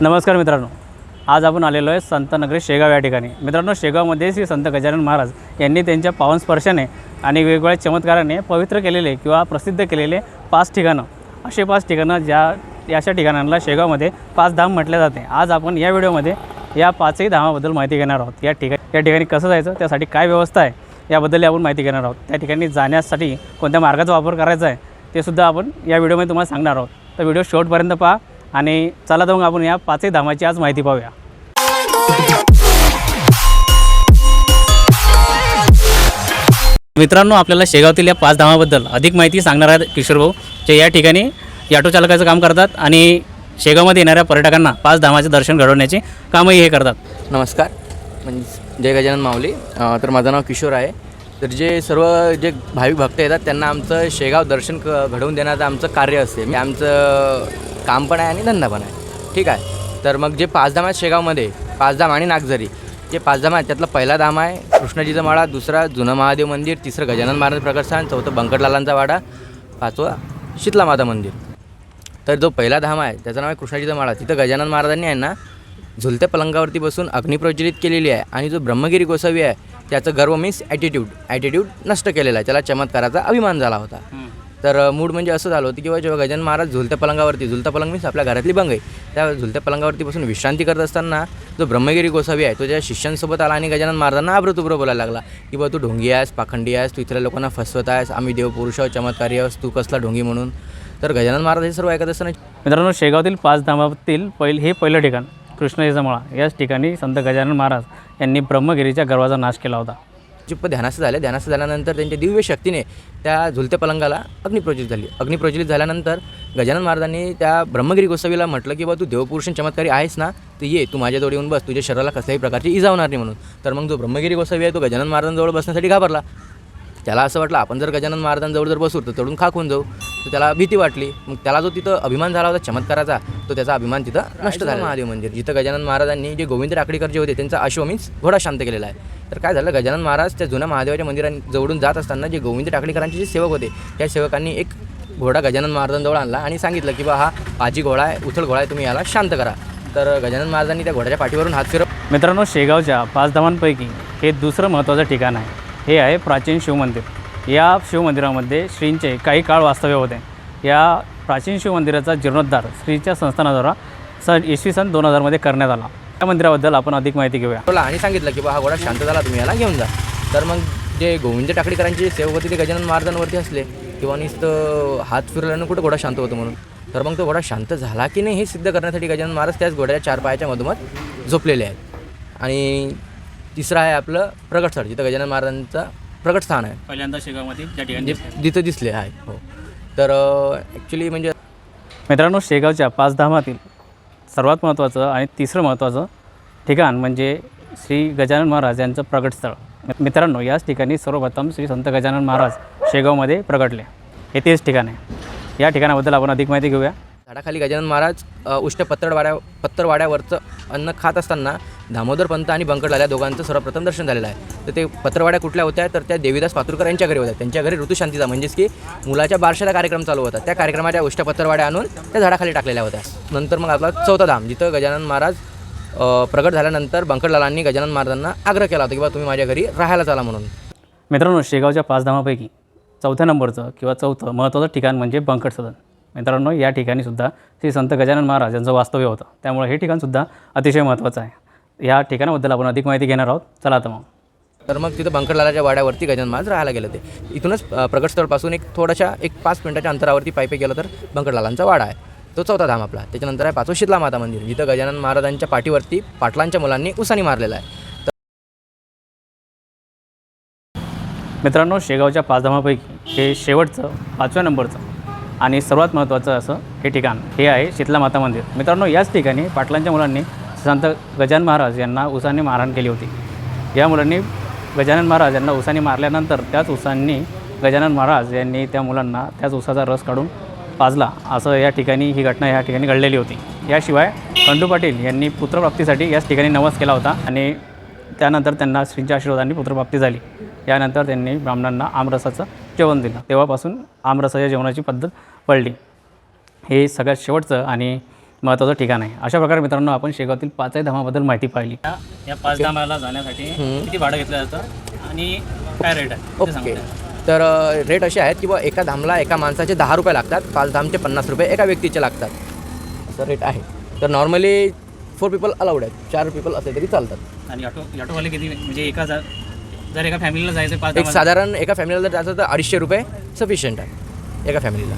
नमस्कार मित्रांनो. आज आपण आलेलो आहे संतनगरी शेगाव या ठिकाणी. मित्रांनो शेगावमध्ये श्री संत गजानन महाराज यांनी त्यांच्या पावन स्पर्शाने आणि वेगवेगळ्या चमत्काराने पवित्र केलेले किंवा प्रसिद्ध केलेले पाच ठिकाणं. असे पाच ठिकाणं ज्या अशा ठिकाणांना शेगावमध्ये पाच धाम म्हटले जाते. आज आपण या व्हिडिओमध्ये या पाचही धामाबद्दल माहिती घेणार आहोत. या ठिकाणी या ठिकाणी कसं जायचं त्यासाठी काय व्यवस्था आहे याबद्दल आपण माहिती घेणार आहोत. त्या ठिकाणी जाण्यासाठी कोणत्या मार्गाचा वापर करायचा आहे ते सुद्धा आपण या व्हिडिओमध्ये तुम्हाला सांगणार आहोत. तर व्हिडिओ शेवटपर्यंत पहा. आणि चला तर मग आपण या पाचही धामाची आज माहिती पाहूया. मित्रांनो आपल्याला शेगावतील या पाच धामाबद्दल अधिक माहिती सांगणार आहेत किशोर भाऊ जे या ठिकाणी ऑटो चालकाचं काम करतात आणि शेगावमध्ये येणाऱ्या पर्यटकांना पाच धामाचे दर्शन घडवण्याचे कामही हे करतात. नमस्कार म्हणजे जय गजानन माऊली. तर माझं नाव किशोर आहे. तर जे सर्व जे भाविक भक्त येतात त्यांना आमचं शेगाव दर्शन क घडवून देण्याचं आमचं कार्य असते. म्हणजे आमचं काम पण आहे आणि धंदा पण आहे. ठीक आहे? तर मग जे पाचधाम आहेत शेगावमध्ये पाचधाम आणि नागझरी जे पाचधाम आहेत त्यातला पहिला धाम आहे कृष्णाजीचा माळा दुसरा जुनं महादेव मंदिर तिसरं गजानन महाराज प्रकटस्थान चौथं बंकटलालांचा वाडा पाचवा शीतला माता मंदिर. तर जो पहिला धाम आहे त्याचं नाव आहे कृष्णाजीचा माळा. तिथं गजानन महाराजांनी आहे ना झुलत्या पलंगावरती बसून अग्निप्रज्वलित केलेली आहे आणि जो ब्रह्मगिरी गोसावी आहे त्याचं गर्व मीन्स ॲटिट्यूड ॲटिट्यूड नष्ट केलेला आहे. त्याला चमत्काराचा अभिमान झाला होता. तर मूड म्हणजे असं झालं होतं की बा जेव्हा गजानन महाराज झुलत्या पलंगावरती झुलता पलंग मीन्स आपल्या घरातली बंगई. त्या झुलत्या पलंगावरती बसून विश्रांती करत असताना जो ब्रह्मगिरी गोसावी आहे तो त्या शिष्यांसोबत आला आणि गजानन महाराजांना आब्रतुब्र बोलायला लागला. की बा तू ढोंगी आहेस पाखंडी आहेस तू इथल्या लोकांना फसवत आहेस आम्ही देवपुरुष आहोत चमत्कारी आहेस तू कसला ढोंगी म्हणून. तर गजानन महाराज हे सर्व ऐकत असताना मित्रांनो शेगावतील पाच धामातील पहिल हे पहिलं ठिकाण. कृष्णजीचा याच ठिकाणी संत गजानन महाराज यांनी ब्रह्मगिरीच्या गर्वाचा नाश केला होता. चिप्प ध्यानाचं झालं ध्यानाचं झाल्यानंतर त्यांच्या दिव्य शक्तीने त्या झुलत्या पलंगाला अग्निप्रज्वलित झाली. अग्निप्रज्वलित झाल्यानंतर गजानन महाराजांनी त्या ब्रह्मगिरी गोसावीला म्हटलं की बा तू देवपुरुष चमत्कारी आहेस ना तर ये तू माझ्याजवळ येऊन बस तुझ्या शरीराला कसल्याही प्रकारची इजा होणार नाही म्हणून. तर मग जो ब्रह्मगिरी गोसावी आहे तो गजानन महाराजांजवळ बसण्यासाठी घाबरला. त्याला असं वाटलं आपण जर गजानन महाराजांजवळ जर बसू तर चढून खाक होऊन जाऊ. तर त्याला भीती वाटली. मग त्याला जो तिथं अभिमान झाला होता चमत्काराचा तो त्याचा अभिमान तिथं नष्ट झाला महादेव मंदिर. जिथं गजानन महाराजांनी जे गोविंद राकडीकर जे होते त्यांचा अश्व मीन्स घोडा शांत केलेला आहे. तर काय झालं गजानन महाराज त्या जुन्या महादेवाच्या मंदिराजवळून जात असताना जे गोविंद टाकडीकरांचे जे सेवक होते त्या सेवकांनी एक घोडा गजानन महाराजांजवळ आणला आणि सांगितलं की बा हा पाजी घोडा आहे उथळ घोडा आहे तुम्ही याला शांत करा. तर गजानन महाराजांनी त्या घोड्याच्या पाठीवरून हात फिरव मित्रांनो शेगावच्या पाच धामांपैकी हे दुसरं महत्त्वाचं ठिकाण आहे. हे आहे प्राचीन शिवमंदिर. या शिवमंदिरामध्ये श्रींचे काही काळ वास्तव्य होते. या प्राचीन शिवमंदिराचा जीर्णोद्धार श्रीच्या संस्थानाद्वारा सन इसवी सन दोन हजारमध्ये करण्यात आला. या मंदिराबद्दल आपण अधिक माहिती घेऊया. बोला आणि सांगितलं की बा हा घोडा शांत झाला तुम्ही याला घेऊन जा. तर मग जे गोविंद टाकडीकरांचे सेवक होते ते गजानन महाराजांवरती असले किंवा नुसतं हात फिरल्यानं कुठं घोडा शांत होतो म्हणून. तर मग तो घोडा शांत झाला की नाही हे सिद्ध करण्यासाठी गजानन महाराज त्याच घोड्याच्या चार पायाच्या मधोमध झोपलेले आहेत. आणि तिसरं आहे आपलं प्रगटस्थळ जिथं गजानन महाराजांचं प्रगट स्थान आहे. पहिल्यांदा शेगावमध्ये ज्या ठिकाणी जे तिथं दिसले आहे हो. तर ॲक्च्युली म्हणजे मित्रांनो शेगावच्या पाच धामातील सर्वात महत्त्वाचं आणि तिसरं महत्त्वाचं ठिकाण म्हणजे श्री गजानन महाराज यांचं प्रगटस्थळ मित्रांनो याच ठिकाणी सर्वप्रथम श्री संत गजानन महाराज शेगावमध्ये प्रगटले. हे तेच ठिकाण आहे. या ठिकाणाबद्दल आपण अधिक माहिती घेऊया. झाडाखाली गजानन महाराज उष्ट पत्तरवाड्या पत्तरवाड्यावरचं अन्न खात असताना दामोदर पंत आणि बंकटलाल्या दोघांचं सर्वप्रथम दर्शन झालेलं आहे. तर ते पत्रवाड्या कुठल्या होत्या? तर त्या देवीदास पातुरकर यांच्या घरी होत्या. त्यांच्या घरी ऋतुशांतीचा म्हणजेच की मुलाच्या बारशाचा कार्यक्रम चालू होता. त्या कार्यक्रमाच्या उष्ट पत्रवाड्या आणून त्या झाडाखाली टाकलेल्या होत्या. नंतर मग आपला चौथा धाम जिथं गजानन महाराज प्रगट झाल्यानंतर बंकटलालांनी गजानन महाराजांना आग्रह केला होता की बा तुम्ही माझ्या घरी राहायला चाला म्हणून. मित्रांनो शेगावच्या पाच धामापैकी चौथ्या नंबरचं किंवा चौथं महत्त्वाचं ठिकाण म्हणजे बंकट सदन. मित्रांनो या ठिकाणी सुद्धा श्री संत गजानन महाराज यांचं वास्तव्य होतं. त्यामुळे हे ठिकाणसुद्धा अतिशय महत्त्वाचं आहे. या ठिकाणाबद्दल आपण अधिक माहिती घेणार आहोत. चला तर मग. तर मग तिथं बंकटलालाच्या वाड्यावरती गजानन महाराज राहायला गेलं ते इथूनच प्रगटस्थळपासून एक थोड्याशा एक पाच मिनिटाच्या अंतरावरती पायपे गेलं तर बंकटलालांचा वाडा आहे. तो चौथा धाम आपला त्याच्यानंतर आहे पाचवं शीतला माता मंदिर. जिथं गजानन महाराजांच्या पाठीवरती पाटलांच्या मुलांनी उसानी मारलेला आहे. मित्रांनो शेगावच्या पाच धामापैकी हे शेवटचं पाचव्या नंबरचं आणि सर्वात महत्त्वाचं असं हे ठिकाण हे आहे शीतला माता मंदिर. मित्रांनो याच ठिकाणी पाटलांच्या मुलांनी संत गजानन महाराज यांना उसाने मारहाण केली होती. या मुलांनी गजानन महाराज यांना उसाने मारल्यानंतर त्याच उसांनी गजानन महाराज यांनी त्या मुलांना त्याच उसाचा रस काढून पाजला. असं या ठिकाणी ही घटना या ठिकाणी घडलेली होती. याशिवाय खंडू पाटील यांनी पुत्रप्राप्तीसाठी याच ठिकाणी नवस केला होता आणि त्यानंतर त्यांना श्रींच्या आशीर्वादाने पुत्रप्राप्ती झाली. यानंतर त्यांनी ब्राह्मणांना आमरसाचं जेवण दिलं. तेव्हापासून आमरसाच्या जेवणाची पद्धत पडली हे सगळ्यात शेवटचं आणि महत्त्वाचं ठिकाण आहे. अशा प्रकारे मित्रांनो आपण शेगावतील पाचही धामाबद्दल माहिती पाहिली. या पाच धामाला जाण्यासाठी किती भाडं घेतलं जातं आणि काय रेट आहे? ते ओके. सांगता. तर रेट असे आहेत की बुवा एका धामला एका माणसाचे दहा रुपये लागतात पाच धामचे पन्नास रुपये एका व्यक्तीचे लागतात. असं रेट आहे. तर नॉर्मली फोर पीपल अलाउड आहेत. चार पीपल असले तरी चालतात. आणि ऑटो ऑटोवाले किती म्हणजे एका जा जर एका फॅमिलीला जायचं पाच एक साधारण एका फॅमिलीला जर जायचं तर अडीचशे रुपये सफिशियंट आहे. एका फॅमिलीला